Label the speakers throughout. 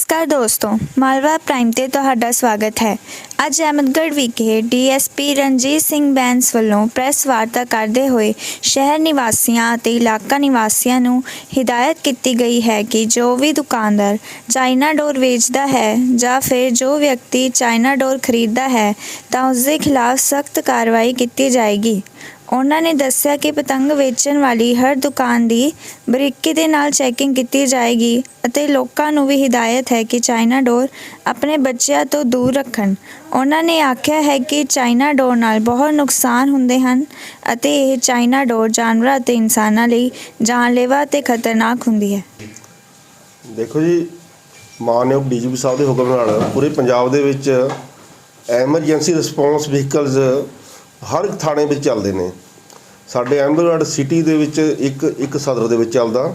Speaker 1: ਨਮਸਕਾਰ ਦੋਸਤੋ, ਮਾਲਵਾ ਪ੍ਰਾਈਮ ਤੇ ਤੁਹਾਡਾ ਸਵਾਗਤ ਹੈ। ਅੱਜ ਅਹਿਮਦਗੜ੍ਹ ਵਿਖੇ ਡੀਐਸਪੀ ਰਣਜੀਤ ਸਿੰਘ ਬੈਂਸ ਵੱਲੋਂ ਪ੍ਰੈਸ ਵਾਰਤਾ ਕਰਦੇ ਹੋਏ ਸ਼ਹਿਰ ਨਿਵਾਸੀਆਂ ਅਤੇ ਇਲਾਕਾ ਨਿਵਾਸੀਆਂ ਨੂੰ ਹਿਦਾਇਤ ਕੀਤੀ ਗਈ ਹੈ ਕਿ ਜੋ ਵੀ ਦੁਕਾਨਦਾਰ ਚਾਈਨਾ ਡੋਰ ਵੇਚਦਾ ਹੈ ਜਾਂ ਫਿਰ ਜੋ ਵਿਅਕਤੀ ਚਾਈਨਾ ਡੋਰ ਖਰੀਦਦਾ ਹੈ ਤਾਂ ਉਸ ਦੇ ਖਿਲਾਫ ਸਖਤ ਕਾਰਵਾਈ ਕੀਤੀ ਜਾਏਗੀ। ਉਹਨਾਂ ਨੇ ਦੱਸਿਆ ਕਿ ਪਤੰਗ ਵੇਚਣ ਵਾਲੀ ਹਰ ਦੁਕਾਨ ਦੀ ਬਰੀਕੀ ਦੇ ਨਾਲ ਚੈਕਿੰਗ ਕੀਤੀ ਜਾਏਗੀ ਅਤੇ ਲੋਕਾਂ ਨੂੰ ਵੀ ਹਦਾਇਤ ਹੈ ਕਿ ਚਾਈਨਾ ਡੋਰ ਆਪਣੇ ਬੱਚਿਆਂ ਤੋਂ ਦੂਰ ਰੱਖਣ। ਉਹਨਾਂ ਨੇ ਆਖਿਆ ਹੈ ਕਿ ਚਾਈਨਾ ਡੋਰ ਨਾਲ ਬਹੁਤ ਨੁਕਸਾਨ ਹੁੰਦੇ ਹਨ ਅਤੇ ਇਹ ਚਾਈਨਾ ਡੋਰ ਜਾਨਵਰਾਂ ਅਤੇ ਇਨਸਾਨਾਂ ਲਈ ਜਾਨਲੇਵਾ ਤੇ ਖਤਰਨਾਕ ਹੁੰਦੀ ਹੈ।
Speaker 2: ਦੇਖੋ ਜੀ, ਮਾਨਯੋਗ ਡੀਜੀਪੀ ਸਾਹਿਬ ਦੇ ਹੁਕਮ ਨਾਲ ਪੂਰੇ ਪੰਜਾਬ ਦੇ ਵਿੱਚ ਐਮਰਜੈਂਸੀ ਰਿਸਪੌਂਸ ਵਹੀਕਲਸ ਹਰ ਇੱਕ ਥਾਣੇ ਵਿੱਚ ਚੱਲਦੇ ਨੇ। ਸਾਡੇ ਅਹਿਮਦਗੜ੍ਹ ਸਿਟੀ ਦੇ ਵਿੱਚ ਇੱਕ ਇੱਕ ਸਦਰ ਦੇ ਵਿੱਚ ਚੱਲਦਾ।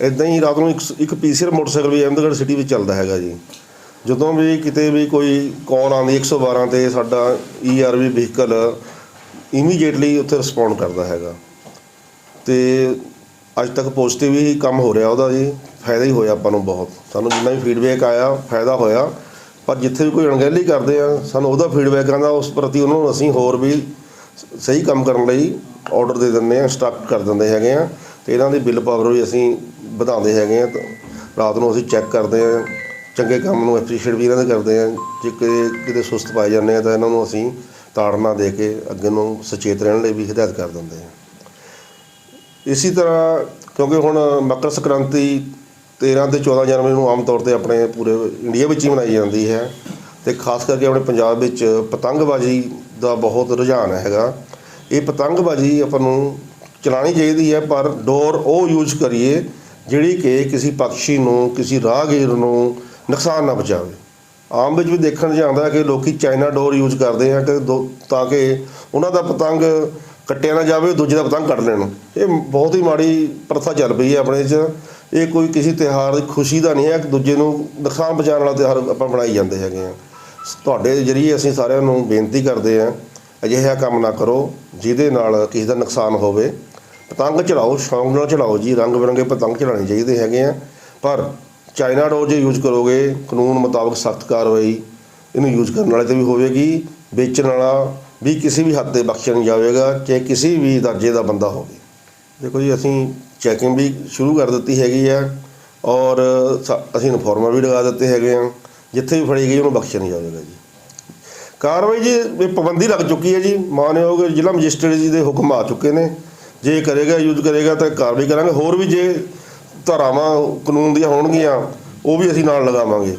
Speaker 2: ਇਦਾਂ ਹੀ ਰਾਤ ਨੂੰ ਇੱਕ ਇੱਕ ਪੀਸੀਆਰ ਮੋਟਰਸਾਈਕਲ ਵੀ ਅਹਿਮਦਗੜ੍ਹ ਸਿਟੀ ਵਿੱਚ ਚੱਲਦਾ ਹੈਗਾ ਜੀ। ਜਦੋਂ ਵੀ ਕਿਤੇ ਵੀ ਕੋਈ ਕਾਲ ਆਉਂਦੀ 112 ਤੇ ਸਾਡਾ ਈਆਰਵੀ ਵਹੀਕਲ ਇਮੀਡੀਏਟਲੀ ਉੱਥੇ ਰਿਸਪੌਂਡ ਕਰਦਾ ਹੈਗਾ। ਤੇ ਅੱਜ ਤੱਕ ਪੋਜ਼ਿਟਿਵ ਹੀ ਕੰਮ ਹੋ ਰਿਹਾ ਉਹਦਾ ਜੀ। ਫਾਇਦਾ ਹੀ ਹੋਇਆ ਆਪਾਂ ਨੂੰ ਬਹੁਤ। ਸਾਨੂੰ ਜਿੰਨਾ ਵੀ ਫੀਡਬੈਕ ਆਇਆ, ਫਾਇਦਾ ਹੋਇਆ। ਪਰ ਜਿੱਥੇ ਵੀ ਕੋਈ ਅਣਗਹਿਲੀ ਕਰਦੇ ਆ, ਸਾਨੂੰ ਉਹਦਾ ਫੀਡਬੈਕ ਆਉਂਦਾ, ਉਸ ਪ੍ਰਤੀ ਉਹਨਾਂ ਨੂੰ ਅਸੀਂ ਹੋਰ ਵੀ ਸਹੀ ਕੰਮ ਕਰਨ ਲਈ ਆਰਡਰ ਦੇ ਦਿੰਦੇ ਆ ਇੰਸਟਰਕਟ ਕਰ ਦਿੰਦੇ ਹੈਗੇ ਆ ਤੇ ਇਹਨਾਂ ਦੀ ਬਿੱਲ ਪਾਵਰ ਵੀ ਅਸੀਂ ਵਧਾਉਂਦੇ ਹੈਗੇ ਆ ਰਾਤ ਨੂੰ ਅਸੀਂ ਚੈੱਕ ਕਰਦੇ ਆ ਚੰਗੇ ਕੰਮ ਨੂੰ ਐਪਰੀਸ਼ੀਏਟ ਵੀ ਇਹਨਾਂ ਦੇ ਕਰਦੇ ਆ ਜੇ ਕਿਤੇ ਕਿਤੇ ਸੁਸਤ ਪਾਏ ਜਾਂਦੇ ਆ ਤਾਂ ਇਹਨਾਂ ਨੂੰ ਅਸੀਂ ਤਾੜਨਾ ਦੇ ਕੇ ਅੱਗੇ ਨੂੰ ਸੁਚੇਤ ਰਹਿਣ ਲਈ ਵੀ ਹਦਾਇਤ ਕਰ ਦਿੰਦੇ ਆ ਇਸੇ ਤਰ੍ਹਾਂ ਕਿਉਂਕਿ ਹੁਣ ਮਕਰ ਸੰਕ੍ਰਾਂਤੀ 13 ਤੇ 14 ਜਨਵਰੀ ਨੂੰ ਆਮ ਤੌਰ ਤੇ ਆਪਣੇ ਪੂਰੇ ਇੰਡੀਆ ਵਿੱਚ ਹੀ ਮਨਾਈ ਜਾਂਦੀ ਹੈ ਤੇ ਖਾਸ ਕਰਕੇ ਆਪਣੇ ਪੰਜਾਬ ਵਿੱਚ ਪਤੰਗਬਾਜ਼ੀ ਦਾ ਬਹੁਤ ਰੁਝਾਨ ਹੈਗਾ। ਇਹ ਪਤੰਗਬਾਜ਼ੀ ਆਪਾਂ ਨੂੰ ਚਲਾਣੀ ਚਾਹੀਦੀ ਹੈ, ਪਰ ਡੋਰ ਉਹ ਯੂਜ਼ ਕਰੀਏ ਜਿਹੜੀ ਕਿ ਕਿਸੇ ਪੰਛੀ ਨੂੰ, ਕਿਸੇ ਰਾਹਗੀਰ ਨੂੰ ਨੁਕਸਾਨ ਨਾ ਪਹੁੰਚਾਵੇ। ਆਮ ਵਿੱਚ ਵੀ ਦੇਖਣ 'ਚ ਆਉਂਦਾ ਕਿ ਲੋਕੀ ਚਾਈਨਾ ਡੋਰ ਯੂਜ਼ ਕਰਦੇ ਆ ਕਿ ਦੋ- ਤਾਂ ਕਿ ਉਹਨਾਂ ਦਾ ਪਤੰਗ ਕੱਟਿਆ ਨਾ ਜਾਵੇ, ਦੂਜੇ ਦਾ ਪਤੰਗ ਕੱਟ ਲੈਣ। ਇਹ ਬਹੁਤ ਹੀ ਮਾੜੀ ਪ੍ਰਥਾ ਚੱਲ ਪਈ ਹੈ ਆਪਣੇ 'ਚ। ਇਹ ਕੋਈ ਕਿਸੇ ਤਿਉਹਾਰ ਦੀ ਖੁਸ਼ੀ ਦਾ ਨਹੀਂ ਹੈ ਕਿ ਦੂਜੇ ਨੂੰ ਨੁਕਸਾਨ ਪਹੁੰਚਾਉਣ ਵਾਲਾ ਤਿਉਹਾਰ ਆਪਾਂ ਬਣਾਈ ਜਾਂਦੇ ਹੈਗੇ ਆ। ਤੁਹਾਡੇ ਜਰੀਏ ਅਸੀਂ ਸਾਰਿਆਂ ਨੂੰ ਬੇਨਤੀ ਕਰਦੇ ਆ ਅਜਿਹਾ ਕੰਮ ਨਾ ਕਰੋ ਜਿਹਦੇ ਨਾਲ ਕਿਸੇ ਦਾ ਨੁਕਸਾਨ ਹੋਵੇ। ਪਤੰਗ ਚੜਾਓ, ਸ਼ੌਂਕ ਨਾਲ ਚੜਾਓ ਜੀ। ਰੰਗ ਬਿਰੰਗੇ ਪਤੰਗ ਚੜਾਉਣੇ ਚਾਹੀਦੇ ਹੈਗੇ ਆ। ਪਰ ਚਾਈਨਾ ਡੋਰ ਜੇ ਯੂਜ਼ ਕਰੋਗੇ, ਕਾਨੂੰਨ ਮੁਤਾਬਕ ਸਖਤ ਕਾਰਵਾਈ ਇਹਨੂੰ ਯੂਜ਼ ਕਰਨ ਵਾਲੇ ਤੇ ਵੀ ਹੋਵੇਗੀ। ਵੇਚਣ ਵਾਲਾ ਵੀ ਕਿਸੇ ਵੀ ਹੱਦ ਤੇ ਬਖਸ਼ਿਆ ਨਹੀਂ ਜਾਵੇਗਾ, ਚਾਹੇ ਕਿਸੇ ਵੀ ਦਰਜੇ ਦਾ ਬੰਦਾ ਹੋਵੇ। ਦੇਖੋ ਜੀ, ਅਸੀਂ ਚੈਕਿੰਗ ਵੀ ਸ਼ੁਰੂ ਕਰ ਦਿੱਤੀ ਹੈਗੀ ਆ ਔਰ ਸ- ਅਸੀਂ ਇਨਫੋਰਮਰ ਵੀ ਲਗਾ ਦਿੱਤੇ ਹੈਗੇ ਆ। ਜਿੱਥੇ ਵੀ ਫੜੀ ਗਈ, ਉਹਨੂੰ ਬਖਸ਼ਿਆ ਨਹੀਂ ਜਾਵੇਗਾ ਜੀ। ਕਾਰਵਾਈ ਜੀ, ਇਹ ਪਾਬੰਦੀ ਲੱਗ ਚੁੱਕੀ ਹੈ ਜੀ। ਮਾਨਯੋਗ ਜ਼ਿਲ੍ਹਾ ਮੈਜਿਸਟਰੇਟ ਜੀ ਦੇ ਹੁਕਮ ਆ ਚੁੱਕੇ ਨੇ। ਜੇ ਕਰੇਗਾ, ਯੂਜ਼ ਕਰੇਗਾ ਤਾਂ ਕਾਰਵਾਈ ਕਰਾਂਗੇ। ਹੋਰ ਵੀ ਜੇ ਧਾਰਾਵਾਂ ਕਾਨੂੰਨ ਦੀਆਂ ਹੋਣਗੀਆਂ, ਉਹ ਵੀ ਅਸੀਂ ਨਾਲ ਲਗਾਵਾਂਗੇ।